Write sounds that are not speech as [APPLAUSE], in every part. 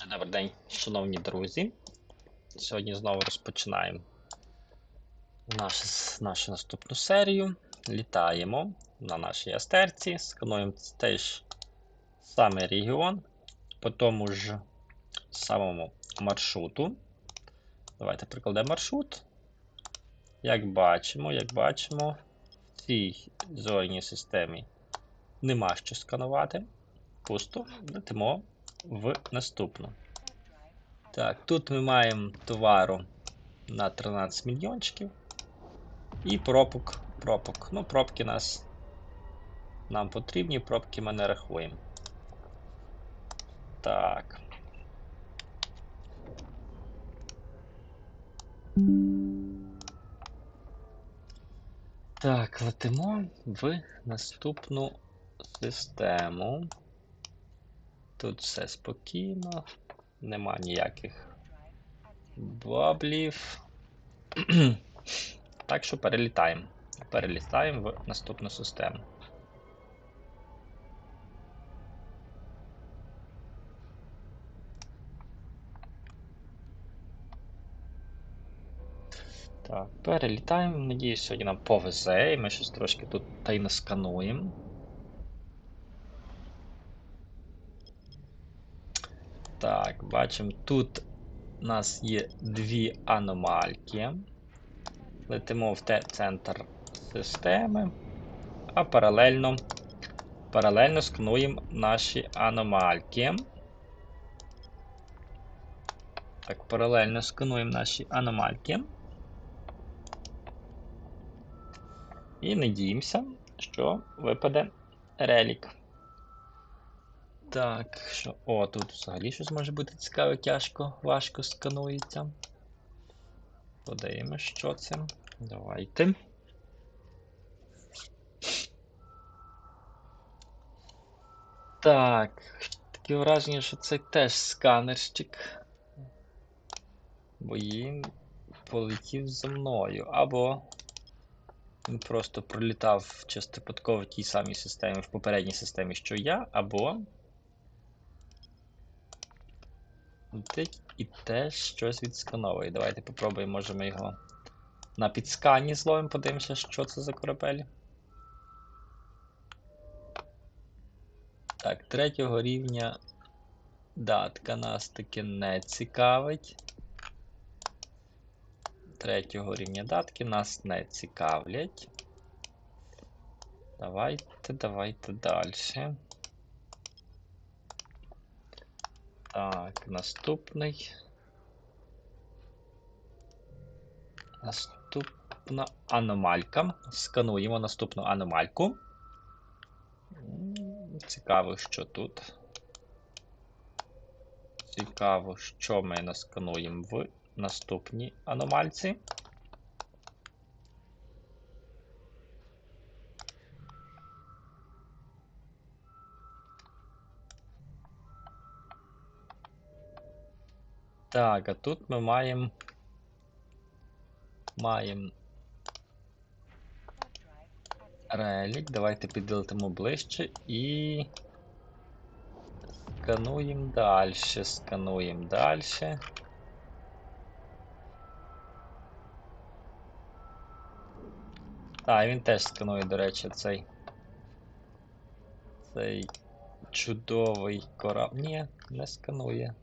Отже, добрий день, шановні друзі. Сьогодні знову розпочинаємо нашу, нашу наступну серію. Літаємо на нашій астерці, скануємо цей ж самий регіон по тому ж самому маршруту. Давайте прикладемо маршрут. Як бачимо, як бачимо, в цій зонній системі нема що сканувати. Пусто, летимо в наступну. Так, тут ми маємо товару на 13 мільйончиків. І пропук. пропук. Ну, пробки нас нам потрібні, пробки ми не рахуємо. Так. Так, летимо в наступну систему. Тут все спокійно, нема ніяких баблів. [CLEARS THROAT] так що перелітаємо. Перелітаємо в наступну систему. Так, перелітаємо. Надіюсь, сьогодні нам повезе, і ми щось трошки тут та й наскануємо. Так, бачимо, тут у нас є дві аномальки. Летимо в те центр системи, а паралельно паралельно скануємо наші аномальки. Так, паралельно скануємо наші аномальки. І надіємося, що випаде релік. Так, що. О, тут взагалі щось може бути цікаве, тяжко, важко сканується. Подивимось, що це. Давайте. Так, таке враження, що це теж сканерщик. Бо він полетів за мною. Або він просто пролітав чисто випадково в тій самій системі, в попередній системі, що я, або. Летить і теж щось відскановує. Давайте попробуємо, може ми його на підскані зловимо, подивимося, що це за корабель. Так, третього рівня датка нас таки не цікавить. Третього рівня датки нас не цікавлять. Давайте, давайте далі. Так, наступний. Наступна аномалька. Скануємо наступну аномальку. Цікаво, що тут. Цікаво, що ми наскануємо в наступній аномальці. Так, а тут ми маємо. Маємо релік. Давайте підлетимо ближче і. Скануємо далі. Скануємо далі. Так, він теж сканує, до речі, цей. Цей чудовий кораб. Ні, не сканує.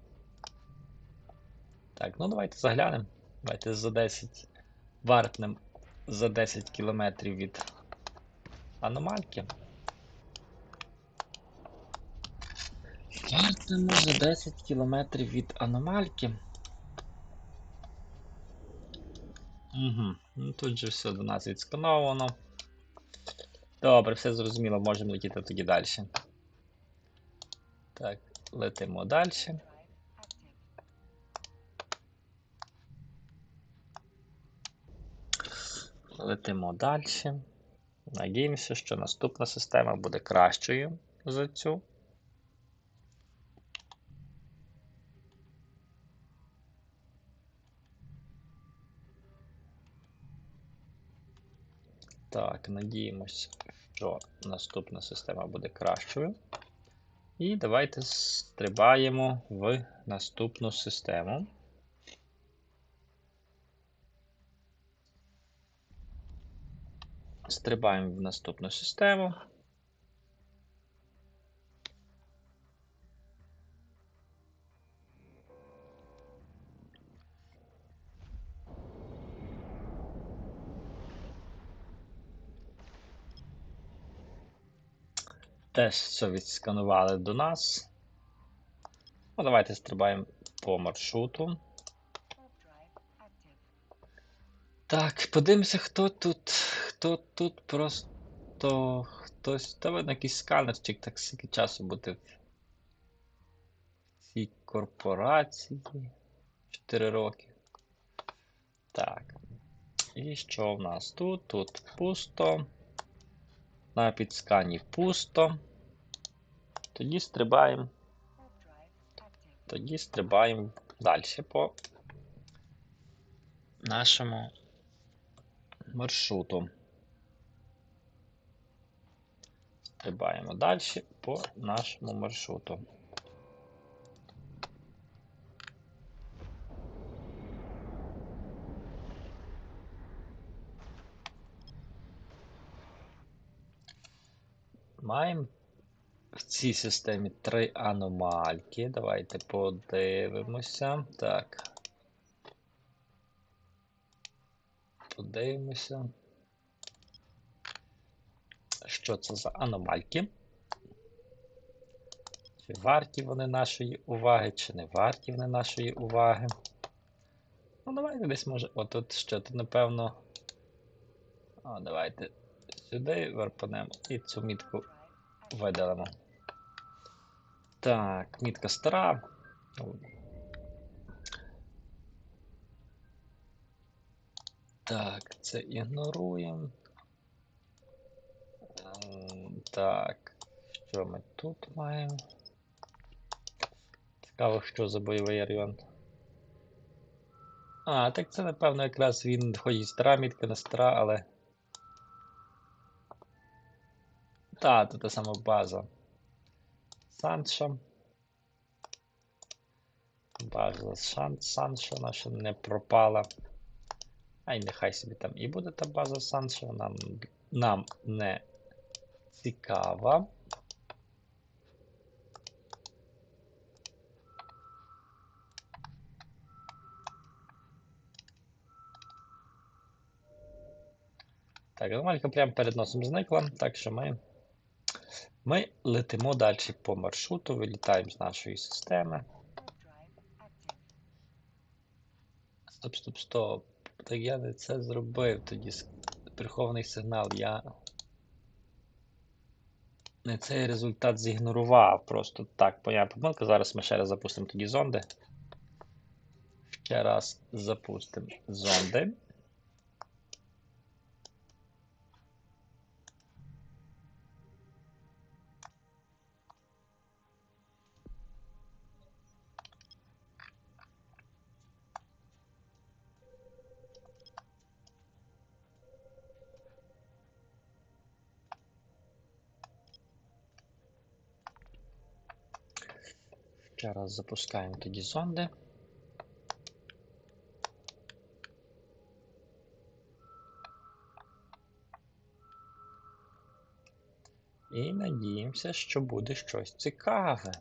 Так, ну давайте заглянемо. Давайте за 10 вартнем за 10 кілометрів від аномальки. Вартнемо за 10 кілометрів від аномальки. Угу. Ну тут же все 12 скановано. Добре, все зрозуміло, можемо летіти тоді далі. Так, летимо далі. Летимо далі. Надіємося, що наступна система буде кращою за цю. Так, надіємося, що наступна система буде кращою. І давайте стрибаємо в наступну систему. Стрибаємо в наступну систему. Теж все відсканували до нас. Ну, давайте стрибаємо по маршруту. Так, подивимося, хто тут. Хто тут просто. Хтось. Та видно, якийсь сканерчик, так скільки часу буде в цій корпорації. 4 роки. Так. І що в нас тут? Тут пусто. На підскані пусто. Тоді стрибаємо. Тоді стрибаємо далі по нашому маршруту. Стрибаємо далі по нашому маршруту. Маємо в цій системі три аномальки. Давайте подивимося. Так. Подивимося. Що це за аномальки? Чи варті вони нашої уваги, чи не варті вони нашої уваги? Ну, давайте десь може. Отут що тут, напевно. О, давайте сюди верпанемо і цю мітку видалимо. Так, мітка стара. Так, це ігноруємо. Так, що ми тут маємо? Цікаво, що за бойовий район. А, так це, напевно, якраз він і стара мітка, не стара, але. Так, це та сама база. Санша. База Сан, Санша наша не пропала. А й нехай собі там і буде та база Санша, нам, нам не цікава. Так, аномалька прямо перед носом зникла, так що ми, ми летимо далі по маршруту, вилітаємо з нашої системи. Стоп, стоп, стоп. Так я не це зробив. Тоді прихований сигнал. Я цей результат зігнорував. Просто так, моя помилка. Зараз ми ще раз запустимо тоді зонди. Ще раз запустимо зонди. Ще раз запускаємо тоді зонди. І надіємося, що буде щось цікаве.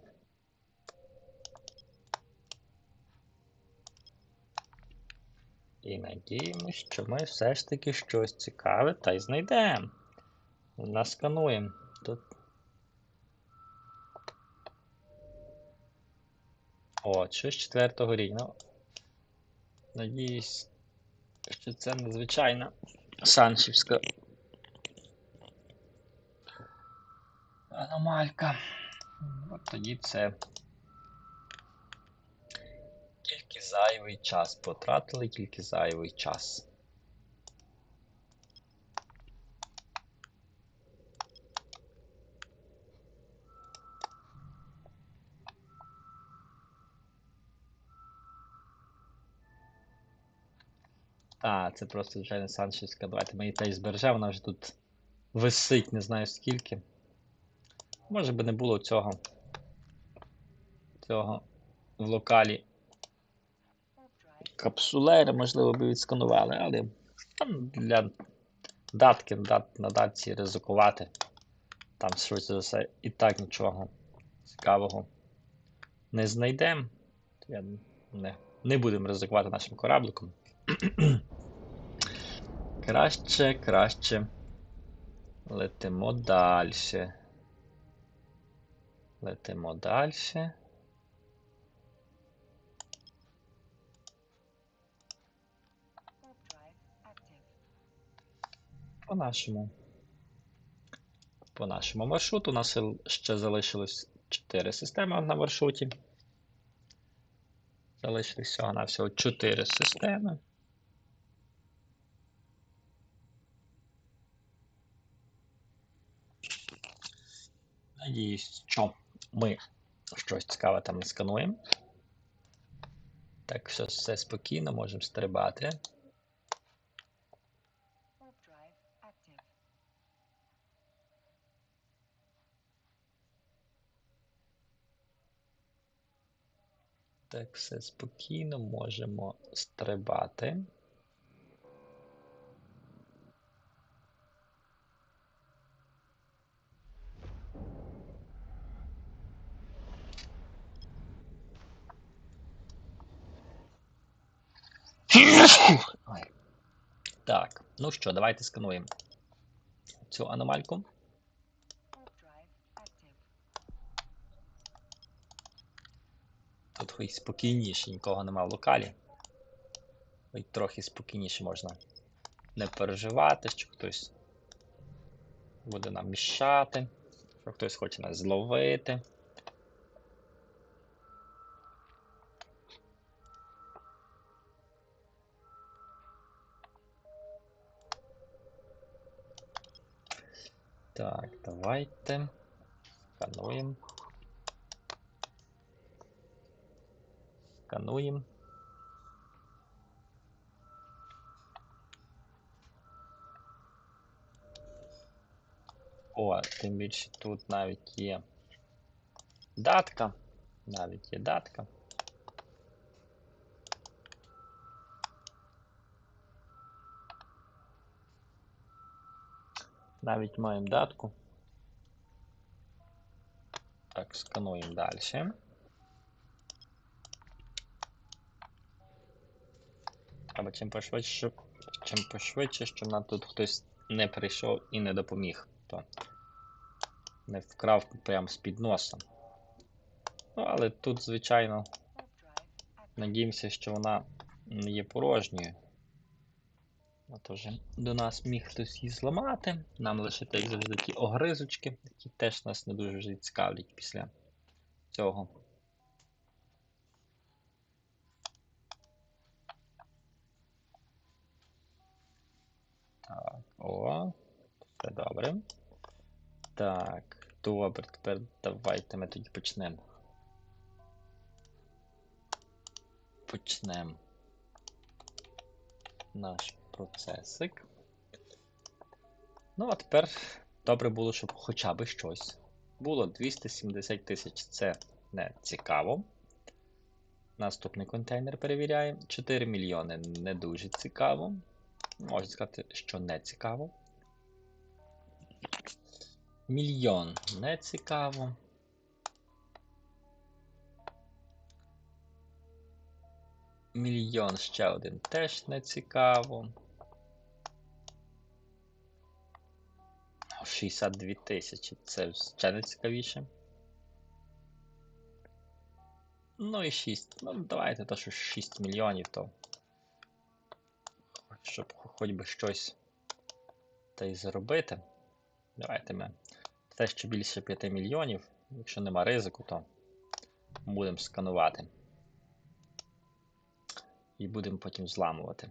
І надіємося, що ми все ж таки щось цікаве та й знайдемо. Наскануємо. Тут. О, щось четвертого рівня. Надіюсь, що це надзвичайна саншівська аномалька. От тоді це тільки зайвий час. Потратили тільки зайвий час. А, це просто звичайно саншівська. Давайте ми її теж збережемо, вона вже тут висить, не знаю скільки. Може би не було цього цього в локалі капсулери, можливо, би відсканували, але для датки дат, на датці ризикувати. Там, швидше за все, і так нічого цікавого не знайдемо. Не, не будемо ризикувати нашим корабликом. [CLEARS THROAT] краще, краще. Летимо далі. Летимо далі. По нашому. По нашому маршруту у нас ще залишилось 4 системи на маршруті. Залишилось всього на всього 4 системи. Надіюсь, що ми щось цікаве там скануємо. Так що все спокійно, можемо стрибати. Так, все спокійно, можемо стрибати. Так, ну що, давайте скануємо цю аномальку. Тут хоч спокійніше, нікого нема в локалі. Хоч трохи спокійніше можна не переживати, що хтось буде нам мішати, що хтось хоче нас зловити. Так, давайте скануємо. Скануємо. О, тим більше тут навіть є датка. Навіть є датка. Навіть маємо датку. Так, скануємо далі. Або чим пошвидше, чим пошвидше, щоб нам тут хтось не прийшов і не допоміг, то не вкрав прямо з-під носа. Ну, але тут, звичайно, надіємося, що вона не є порожньою. А то до нас міг хтось її зламати. Нам лишити, як завжди, ті огризочки, які теж нас не дуже вже цікавлять після цього. Так, о, все добре. Так, добре, тепер давайте ми тоді почнемо. Почнемо наш процесик. Ну, а тепер добре було, щоб хоча б щось. Було 270 тисяч, це не цікаво. Наступний контейнер перевіряємо. 4 мільйони не дуже цікаво. Можна сказати, що не цікаво. Мільйон не цікаво. Мільйон ще один теж не цікаво. 62 тисячі це ще не цікавіше. Ну і 6. Ну, давайте то, що 6 мільйонів, то. Щоб хоч би щось та й заробити. Давайте ми. Те, що більше 5 мільйонів. Якщо нема ризику, то будемо сканувати. І будемо потім зламувати.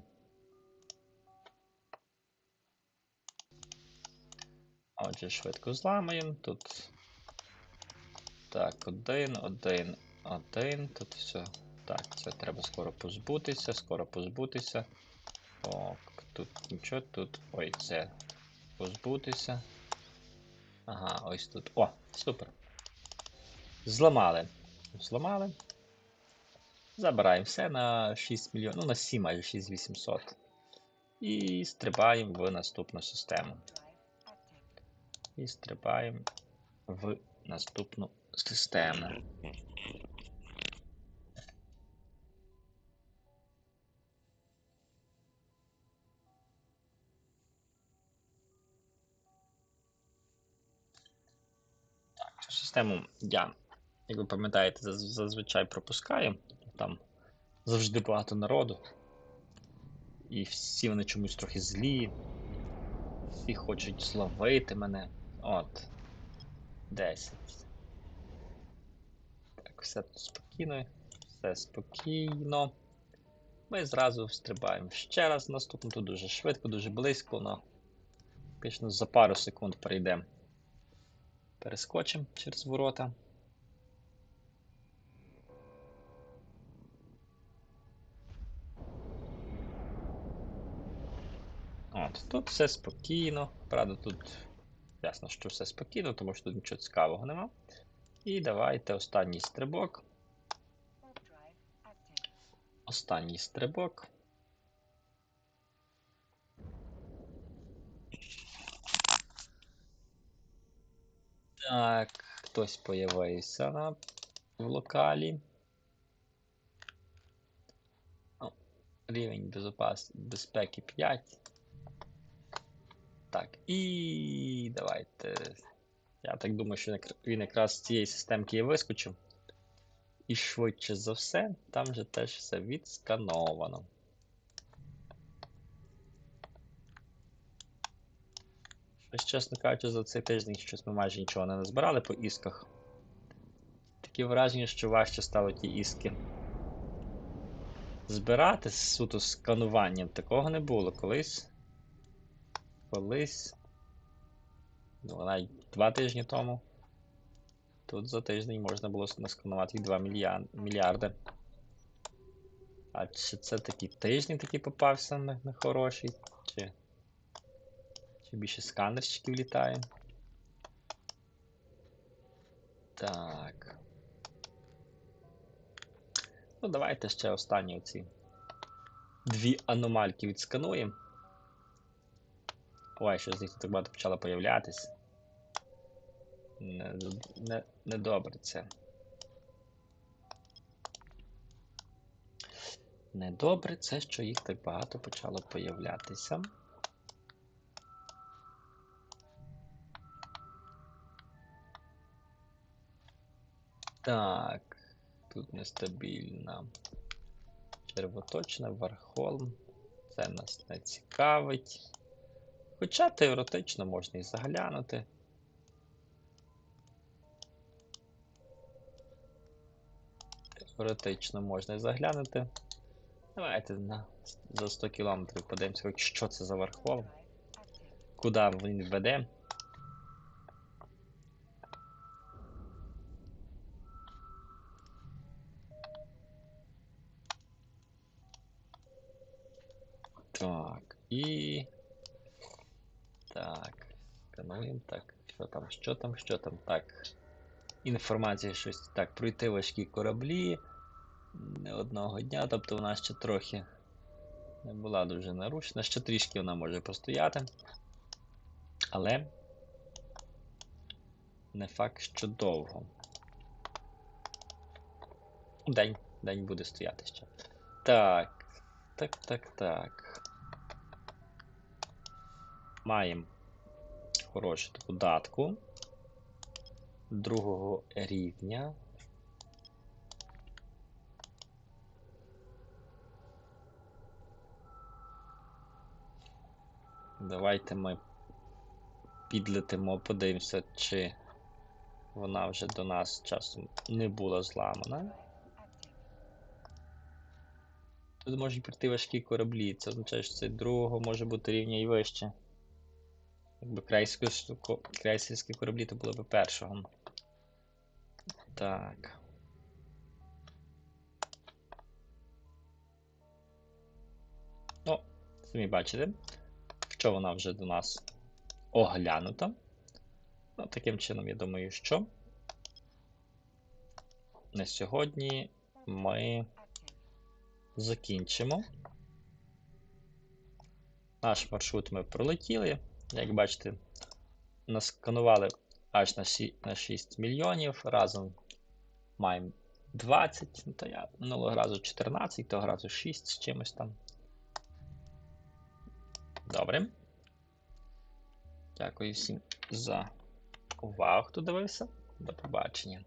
Отже, швидко зламаємо. Тут. Так, один, один, один. Тут все. Так, це треба скоро позбутися, скоро позбутися. О, тут нічого, тут. Ой, це позбутися. Ага, ось тут. О, супер. Зламали. зламали. Забираємо все на 6 мільйонів, ну на 7 майже 6800. І стрибаємо в наступну систему. І стрибаємо в наступну систему. Так, цю систему я, як ви пам'ятаєте, заз- зазвичай пропускаю. Там завжди багато народу. І всі вони чомусь трохи злі. Всі хочуть зловити мене. От. 10. Так, все тут спокійно. Все спокійно. Ми зразу стрибаємо ще раз в наступну. Тут дуже швидко, дуже близько. На... Фактично за пару секунд перейдемо. Перескочимо через ворота. От, тут все спокійно. Правда, тут ясно, що все спокійно, тому що тут нічого цікавого нема. І давайте останній стрибок. Останній стрибок. Так, хтось появився на в локалі. О, рівень безпеки 5. Так, і давайте. Я так думаю, що він якраз з цієї системки і вискочив. І швидше за все, там же теж все відскановано. Щось, чесно кажучи, за цей тиждень щось ми майже нічого не назбирали по ісках. Таке враження, що важче стало ті іски. Збирати з суто скануванням такого не було колись. Колись. Ну, навіть два тижні тому. Тут за тиждень можна було насканувати 2 мільярди. А чи це такий тиждень такий попався не- нехороший? Чи, чи більше сканерщиків літає? Так. Ну, давайте ще останні оці дві аномальки відскануємо. Ой, що з них так багато почало появлятись. Не, не, не це. Недобре це, що їх так багато почало появлятися. Так, тут нестабільна. Червоточна, Вархолм. Це нас не цікавить. Хоча теоретично можна і заглянути. Теоретично можна і заглянути. Давайте на, за 100 кілометрів подивимося, що це за Вархол, куди він веде. Так, і. Так. Скануємо. Так. Що там, що там, що там? Так. Інформація щось. Так, пройти важкі кораблі. Не одного дня, тобто вона ще трохи не була дуже нарушена. Ще трішки вона може постояти. Але не факт, що довго. День. День буде стояти ще. Так. Так, так, так. Маємо хорошу таку датку другого рівня. Давайте ми підлетимо, подивимося, чи вона вже до нас часом не була зламана. Тут можуть прийти важкі кораблі. Це означає, що це другого може бути рівня і вище. Якби крейсерські, кораблі, то було б першого. Так. Ну, самі бачите, що вона вже до нас оглянута. Ну, таким чином, я думаю, що на сьогодні ми закінчимо. Наш маршрут ми пролетіли. Як бачите, насканували аж на сі- на 6 мільйонів. Разом маємо 20. Ну, то я минулого разу 14, того разу 6 з чимось там. Добре. Дякую всім за увагу, хто дивився. До побачення.